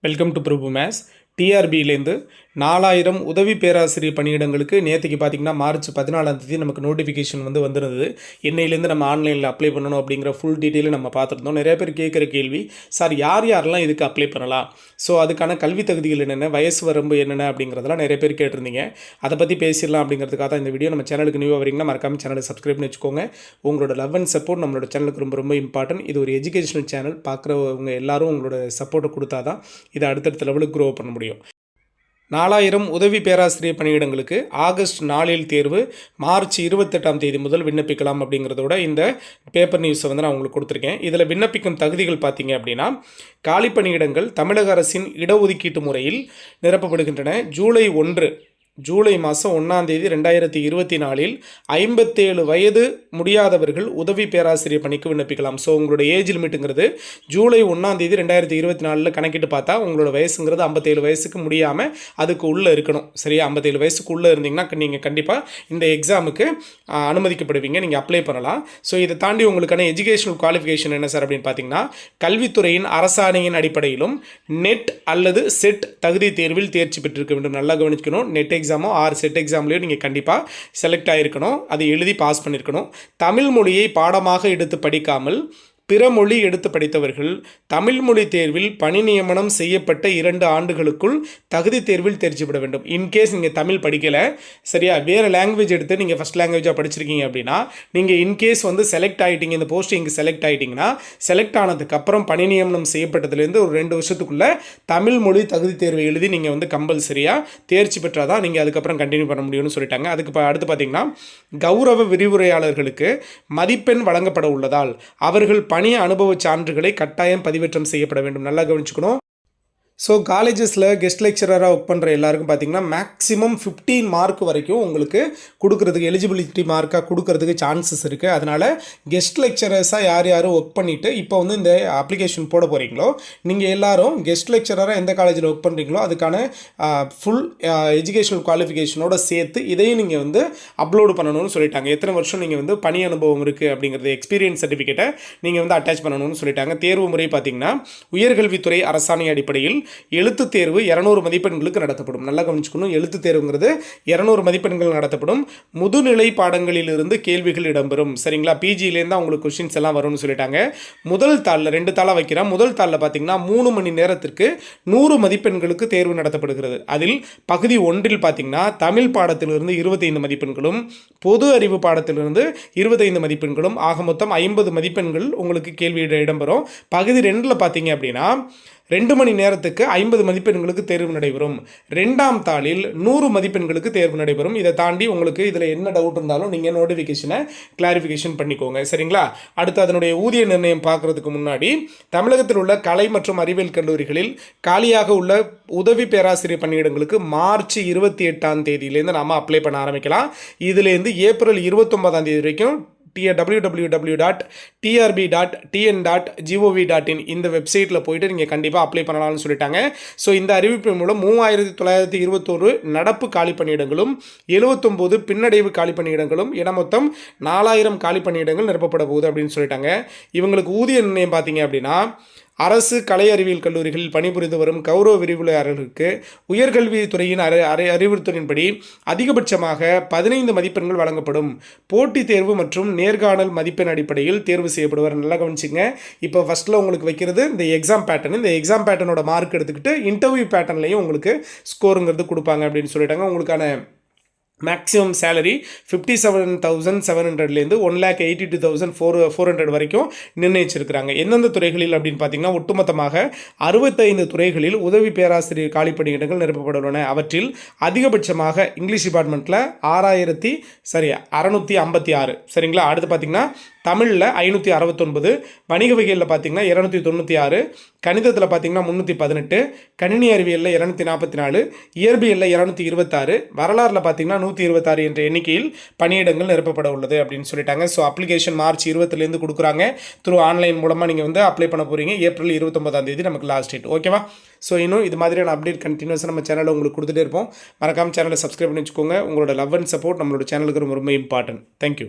Welcome to Prabhu டிஆர்பியிலேருந்து நாலாயிரம் உதவி பேராசிரியர் பணியிடங்களுக்கு நேற்றுக்கு பார்த்தீங்கன்னா மார்ச் பதினாலாம் தேதி நமக்கு நோட்டிஃபிகேஷன் வந்து வந்திருந்தது. என்னையிலேருந்து நம்ம ஆன்லைனில் அப்ளை பண்ணணும் அப்படிங்கிற ஃபுல் டீட்டெயிலும் நம்ம பார்த்துருந்தோம். நிறைய பேர் கேட்குற கேள்வி சார் யார் யாரெல்லாம் இதுக்கு அப்ளை பண்ணலாம்? ஸோ அதுக்கான கல்வி தகுதிகள் என்னென்ன வயசு வரம்பு என்னென்ன அப்படிங்கிறதெல்லாம் நிறைய பேர் கேட்டிருந்தீங்க. அதை பற்றி பேசிடலாம் அப்படிங்கிறதுக்காக தான் இந்த வீடியோ நம்ம சேனலுக்கு நியூவாக வரீங்கன்னா மறக்காம சேனலை சப்ஸ்கிரைப் பண்ணி வச்சுக்கோங்க. உங்களோட லவ் அண்ட் சப்போர்ட் நம்மளோட சேனலுக்கு ரொம்ப ரொம்ப இம்பார்ட்டன்ட் இது ஒரு எஜுகேஷனல் சேனல் பார்க்குறவங்க எல்லாரும் உங்களோட சப்போர்ட்டை கொடுத்தா தான் இதை அடுத்தடுத்த லெவலுக்கு க்ரோ பண்ண முடியும். நாலாயிரம் உதவி பேராசிரியர் பணியிடங்களுக்கு ஆகஸ்ட் நாலில் தேர்வு மார்ச் இருபத்தெட்டாம் தேதி முதல் விண்ணப்பிக்கலாம் அப்படிங்கிறதோட இந்த பேப்பர் நியூஸை வந்து நான் உங்களுக்கு கொடுத்துருக்கேன். இதில் விண்ணப்பிக்கும் தகுதிகள் பார்த்தீங்க அப்படின்னா காலி பணியிடங்கள் தமிழக அரசின் இடஒதுக்கீட்டு முறையில் நிரப்பப்படுகின்றன. ஜூலை ஒன்று ஜூலை மாதம் ஒன்றாந்தேதி ரெண்டாயிரத்தி இருபத்தி நாலில் ஐம்பத்தேழு வயது முடியாதவர்கள் உதவி பேராசிரியர் பணிக்கு விண்ணப்பிக்கலாம். ஸோ உங்களுடைய ஏஜ் லிமிட்டுங்கிறது ஜூலை ஒன்றாந்தேதி ரெண்டாயிரத்தி இருபத்தி நாலில் கணக்கிட்டு பார்த்தா உங்களோட வயசுங்கிறது ஐம்பத்தேழு வயசுக்கு முடியாமல் அதுக்கு உள்ளே இருக்கணும். சரியா? ஐம்பத்தேழு வயசுக்கு உள்ளே இருந்தீங்கன்னா நீங்கள் கண்டிப்பாக இந்த எக்ஸாமுக்கு அனுமதிக்கப்படுவீங்க. நீங்கள் அப்ளை பண்ணலாம். ஸோ இதை தாண்டி உங்களுக்கான எஜுகேஷனல் குவாலிஃபிகேஷன் என்ன சார் அப்படின்னு பார்த்தீங்கன்னா கல்வித்துறையின் அரசாணையின் அடிப்படையிலும் நெட் அல்லது செட் தகுதி தேர்வில் தேர்ச்சி பெற்றிருக்க வேண்டும். நல்லா கவனிக்கணும் நெட் எக்ஸ் எக்ஸாமோ ஆர் செட் எக்ஸாம்லேயோ நீங்கள் கண்டிப்பாக செலக்ட் ஆகிருக்கணும் அதை எழுதி பாஸ் பண்ணியிருக்கணும் தமிழ் மொழியை பாடமாக எடுத்து படிக்காமல் பிற மொழி எடுத்து படித்தவர்கள் தமிழ் மொழி தேர்வில் பணி நியமனம் செய்யப்பட்ட இரண்டு ஆண்டுகளுக்குள் தகுதி தேர்வில் தேர்ச்சி பெற வேண்டும் இன்கேஸ் நீங்கள் தமிழ் படிக்கலை சரியா? வேறு லாங்குவேஜ் எடுத்து நீங்கள் ஃபஸ்ட் லாங்குவேஜாக படிச்சிருக்கீங்க அப்படின்னா நீங்கள் இன்கேஸ் வந்து செலக்ட் ஆகிட்டீங்க இந்த போஸ்டிங்க்கு செலக்ட் ஆகிட்டிங்கன்னா செலக்ட் ஆனதுக்கப்புறம் பணி நியமனம் செய்யப்பட்டதுலேருந்து ஒரு ரெண்டு வருஷத்துக்குள்ளே தமிழ் மொழி தகுதி தேர்வை எழுதி நீங்கள் வந்து கம்பல்சரியாக தேர்ச்சி பெற்றால் தான் நீங்கள் அதுக்கப்புறம் கண்டினியூ பண்ண முடியும்னு சொல்லிட்டாங்க. அதுக்கு அடுத்து பார்த்தீங்கன்னா கௌரவ விரிவுரையாளர்களுக்கு மதிப்பெண் வழங்கப்பட உள்ளதால் அவர்கள் பணி அனுபவ சான்றுகளை கட்டாயம் பதிவேற்றம் செய்யப்பட வேண்டும். நல்லா கவனிச்சுக்கணும். ஸோ காலேஜஸில் கெஸ்ட் லெக்சரராக ஒர்க் பண்ணுற எல்லாருக்கும் பார்த்தீங்கன்னா மேக்ஸிமம் 15 மார்க் வரைக்கும் உங்களுக்கு கொடுக்கறதுக்கு எலிஜிபிலிட்டி மார்க்காக கொடுக்கறதுக்கு சான்சஸ் இருக்குது அதனால் கெஸ்ட் லெக்சரர்ஸாக யார் யார் ஒர்க் பண்ணிவிட்டு இப்போ வந்து இந்த அப்ளிகேஷன் போட போகிறீங்களோ நீங்கள் எல்லோரும் கெஸ்ட் லெக்சரராக எந்த காலேஜில் ஒர்க் பண்ணுறீங்களோ அதுக்கான ஃபுல் எஜுகேஷனல் குவாலிஃபிகேஷனோட சேர்த்து இதையும் நீங்கள் வந்து அப்லோடு பண்ணணும்னு சொல்லிட்டாங்க. எத்தனை வருஷம் நீங்கள் வந்து பணி அனுபவம் இருக்குது அப்படிங்கிறது எக்ஸ்பீரியன்ஸ் சர்டிஃபிகேட்டை நீங்கள் வந்து அட்டாச் பண்ணணும்னு சொல்லிட்டாங்க. தேர்வு முறை பார்த்தீங்கன்னா உயர்கல்வித்துறை அரசாணை அடிப்படையில் எழுத்து தேர்வு இரநூறு மதிப்பெண்களுக்கு நடத்தப்படும். நல்லா கவனிச்சுக்கணும். எழுத்து தேர்வுங்கிறது இரநூறு மதிப்பெண்கள் நடத்தப்படும். முதுநிலை பாடங்களிலிருந்து கேள்விகள் இடம்பெறும். சரிங்களா? பிஜிலேருந்து அவங்களுக்கு கொஷின்ஸ் எல்லாம் வரும்னு சொல்லிட்டாங்க. முதல் தாளில் ரெண்டு தாளாக வைக்கிறேன். முதல் தாளில் பார்த்தீங்கன்னா மூணு மணி நேரத்திற்கு நூறு மதிப்பெண்களுக்கு தேர்வு நடத்தப்படுகிறது. அதில் பகுதி ஒன்றில் பார்த்தீங்கன்னா தமிழ் பாடத்திலிருந்து இருபத்தைந்து மதிப்பெண்களும் பொது அறிவு பாடத்திலிருந்து இருபத்தைந்து மதிப்பெண்களும் ஆக மொத்தம் ஐம்பது மதிப்பெண்கள் உங்களுக்கு கேள்வி இடம்பெறும். பகுதி ரெண்டில் பார்த்தீங்க அப்படின்னா ரெண்டு மணி நேரத்துக்கு ஐம்பது மதிப்பெண்களுக்கு தேர்வு நடைபெறும். ரெண்டாம் தாளில் நூறு மதிப்பெண்களுக்கு தேர்வு நடைபெறும். இதை தாண்டி உங்களுக்கு இதில் என்ன டவுட் இருந்தாலும் நீங்கள் நோட்டிஃபிகேஷனை கிளாரிஃபிகேஷன் பண்ணிக்கோங்க. சரிங்களா? அடுத்து அதனுடைய ஊதிய நிர்ணயம் பார்க்குறதுக்கு முன்னாடி தமிழகத்தில் உள்ள கலை மற்றும் அறிவியல் கல்லூரிகளில் காலியாக உள்ள உதவி பேராசிரியர் பணியிடங்களுக்கு மார்ச் இருபத்தி எட்டாம் தேதியிலேருந்து நாம் அப்ளை பண்ண ஆரம்பிக்கலாம். இதுலேருந்து ஏப்ரல் இருபத்தொன்பதாம் தேதி வரைக்கும் T R W W W dot T R B dot T N dot G O V dot in இந்த வெப்சைட்டில் போயிட்டு நீங்கள் கண்டிப்பாக அப்ளை பண்ணலாம்னு சொல்லிட்டாங்க. ஸோ இந்த அறிவிப்பு மூலம் மூவாயிரத்தி தொள்ளாயிரத்தி இருபத்தோரு நடப்பு காலி பணியிடங்களும் எழுபத்தொம்போது பின்னடைவு காலி பணியிடங்களும் என மொத்தம் நாலாயிரம் காலி பணியிடங்கள் நிரப்பப்பட போகுது அப்படின்னு சொல்லிட்டாங்க. இவங்களுக்கு ஊதிய நிர்ணயம் பார்த்தீங்க அப்படின்னா அரசு கலை அறிவியல் கல்லூரிகளில் பணிபுரிந்து வரும் கௌரவ விரிவுரையாளர்களுக்கு உயர்கல்வித்துறையின் அறி அறி அறிவுறுத்தலின்படி அதிகபட்சமாக பதினைந்து மதிப்பெண்கள் வழங்கப்படும். போட்டித் தேர்வு மற்றும் நேர்காணல் மதிப்பெண் அடிப்படையில் தேர்வு செய்யப்படுவார். நல்லா கவனிச்சிங்க. இப்போ ஃபஸ்ட்டில் உங்களுக்கு வைக்கிறது இந்த எக்ஸாம் பேட்டர்ன் இந்த எக்ஸாம் பேட்டர்னோட மார்க் எடுத்துக்கிட்டு இன்டர்வியூ பேட்டர்ன்லையும் உங்களுக்கு ஸ்கோருங்கிறது கொடுப்பாங்க அப்படின்னு சொல்லிட்டாங்க. உங்களுக்கான maximum salary fifty seven thousand seven ஹண்ட்ரட்லேருந்து one lakh eighty two thousand four four hundred வரைக்கும் நிர்ணயிச்சிருக்கிறாங்க. எந்தெந்த துறைகளில் அப்படின்னு பார்த்தீங்கன்னா ஒட்டுமொத்தமாக அறுபத்தைந்து துறைகளில் உதவி பேராசிரியர் காலி பணியிடங்கள் அவற்றில் அதிகபட்சமாக இங்கிலீஷ் டிபார்ட்மெண்ட்டில் ஆறாயிரத்தி சரி அறநூற்றி ஐம்பத்தி ஆறு. சரிங்களா? அடுத்து பார்த்தீங்கன்னா தமிழில் ஐநூற்றி அறுபத்தொன்பது வணிக வகைகளில் பார்த்தீங்கன்னா இரநூத்தி தொண்ணூற்றி ஆறு கணிதத்தில் பார்த்தீங்கன்னா முந்நூற்றி பதினெட்டு கணினி அறிவியலில் இரநூத்தி நாற்பத்தி நாலு இயற்பியலில் இரநூத்தி இருபத்தாறு வரலாறில் பார்த்தீங்கன்னா நூற்றி இருபத்தாறு என்ற எண்ணிக்கையில் பணியிடங்கள் நிரப்பப்பட உள்ளது அப்படின்னு சொல்லிட்டாங்க. ஸோ அப்ளிகேஷன் மார்ச் இருபத்துலேருந்து கொடுக்குறாங்க. த்ரூ ஆன்லைன் மூலமாக நீங்கள் வந்து அப்ளை பண்ண போகிறீங்க ஏப்ரல் இருபத்தொம்பதாம் தேதி நமக்கு லாஸ்ட் டேட் ஓகேவா ஸோ இன்னும் இது மாதிரியான அப்டேட் கண்டினியூஸாக நம்ம சேனலில் உங்களுக்கு கொடுத்துட்டே இருப்போம். மறக்காம சேனலை சப்ஸ்கிரைப் பண்ணி வச்சுக்கோங்க. உங்களோட லவ் அண்ட் சப்போர்ட் நம்மளோட சேனலுக்கு ரொம்ப ரொம்ப இம்பார்ட்டன்ட் தேங்க்யூ